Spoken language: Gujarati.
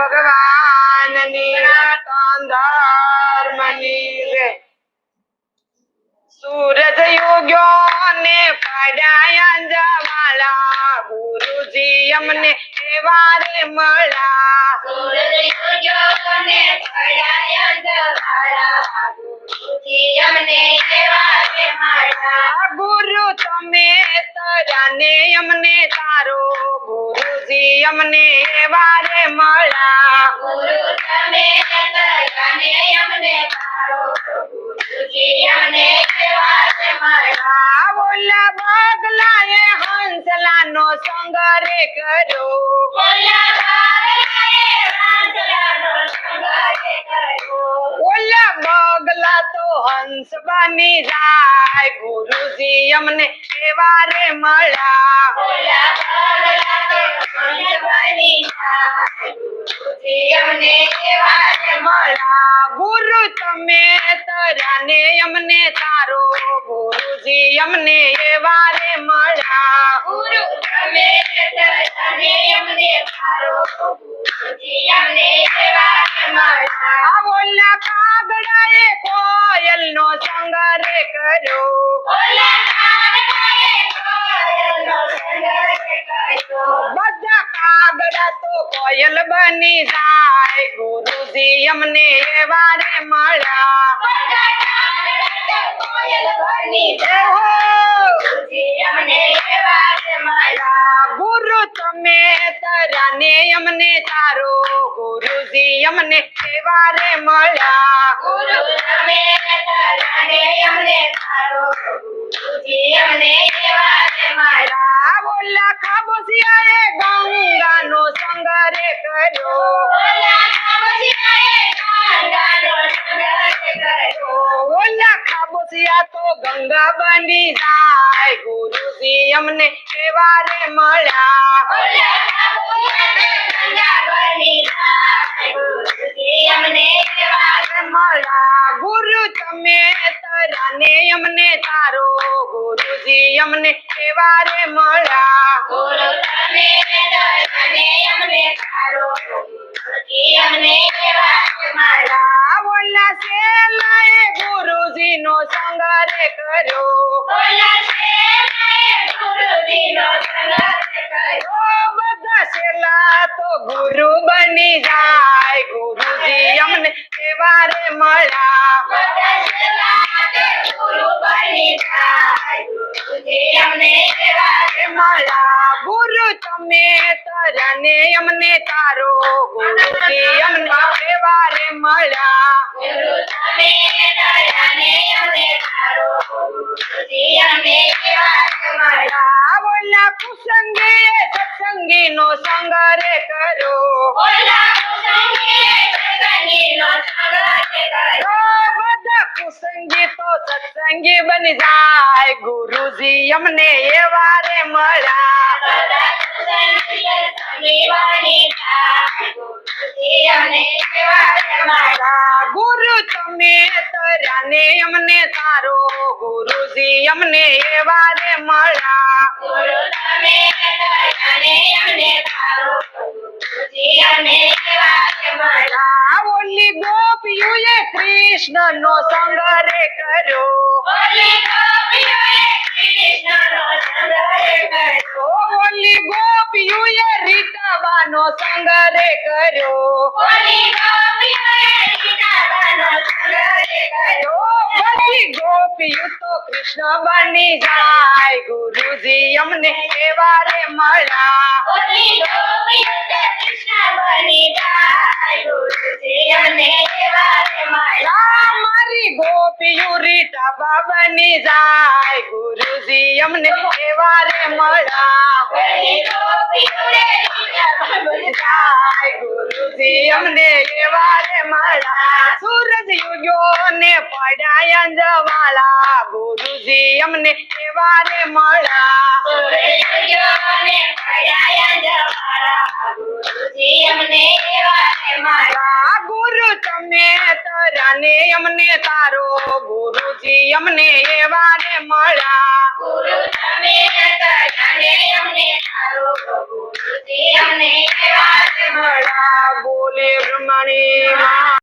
ભગવાનની ધર્મની રે સૂરજ યુગ્યો ને પડાયા જવાલા ગુરુજી અમને વારે મળ્યા સૂરજ ઉગ્યો ને પડાયા અંધકારા. ગુરુ તમે તરાને અમને તારો ગુરુજી અમને વારે મળ્યા ગુરુ તમે દયાને અમને તારો. ગુરુજી અમને એવા રે મળ્યા. આ બોલા બગલાએ હંસલાનો સંગ રે કર્યો શૃંગારે કર્યો. ઓલા બગલા તો હંસ બની જાય ગુરુજી અમને એવા રે મળ્યા ગુરુ તમે તરાને અમને તારો ગુરુજી અમને એવા રે મળ્યા ગુરુ તમે દયાને અમને તારો. ગુરુજી અમને એવા રે મળ્યા. આ ઓલા કાગડાએ સંગ કર્યો. બધા કાગડા તો કોયલ બની જાય ગુરુજી અમને એવા રે મળ્યા બધા કાગડા તો કોયલ બની જાય. ઓહો! ગુરુજી અમને એવા રે મળ્યા. ગુરુ તમે તરાને અમને તારો ગુરુજી અમને રે મળ્યા ગુરુ તમે દયાને અમને તારો. ગુરુજી અમને એવા રે મળ્યા. બોલા ખાબોશિયાએ ગંગાનો સંગ કર્યો બોલ્યા કાબુસિયાએ ગાંડાનો શૃંગારે કર્યો. ઓલા ખાબોશિયા તો ગંગા બની જાય ગુરુજી અમને રે મળ્યા બોલ્યા કાબુસિયાએ ગંગા બની જાય. ગુરુજી અમને એવા રે મળ્યા ગુરુ તમે તરાને અમને તારો ગુરુજી અમને એવા રે મળ્યા ગુરુ તમે અમને તારો. ગુરુજી અમને એવા રે મળ્યા. આ ઓલા શેલાએ ગુરુજી નો સંગ રે કર્યો શેઠાએ ગુરુજીનો શૃંગારે કર્યો. ઓ બધા શેલા તો ગુરુ બની જાય ગુરુજી અમને એવા રે મળ્યા બધા શેલાતે ગુરુ બની જાય. ગુરુજી અમને એવા રે મળ્યા ગુરુ તમે તરને અમને તારો ગુરુજી અમને એવા મળ્યા ગુરુ તમે તરને અમને તારો. ગુરુજી અમને એવા મળ્યા. બોલા કુસંગી સત્સંગી નો સંગ રે કર્યો બોલ્યા કુસંગીએ સત્સંગીનો શૃંગારે કર્યો. ઓ બધા કુસંગી તો સત્સંગી બની જાય ગુરુજી અમને એવા રે મળ્યા સંગી બની જાય. ગુરુજી અમને એ વારે મળ્યા. ગુરુ તમે તરાને અમને તારો ગુરુજી અમને એ વારે મળ્યા ગુરુ તમે તરાને અમને તારો. ઓલી ગોપીઓએ કૃષ્ણ નો સંગ રે કર્યો. ઓલી ગોપીઓએ રીટાબાનો સંગ રે કર્યો. પછી ગોપીઓ તો કૃષ્ણ બની જાય. ગુરુજી અમને એવા રે મળ્યા. મારી ગોપીઓ બની જાય. ગુરુજી અમને એવા રે મળ્યા. ગુરુજી અમને ગુરુજી અમને એવા રે મળ્યા સૂર્યોને પડ્યા જવાળા. ગુરુજી અમને એવા રે ગુરુ તમે તરાને અમને તારો ગુરુજી અમને એવા રે મળ્યા ગુરુ તારો ગુરુજી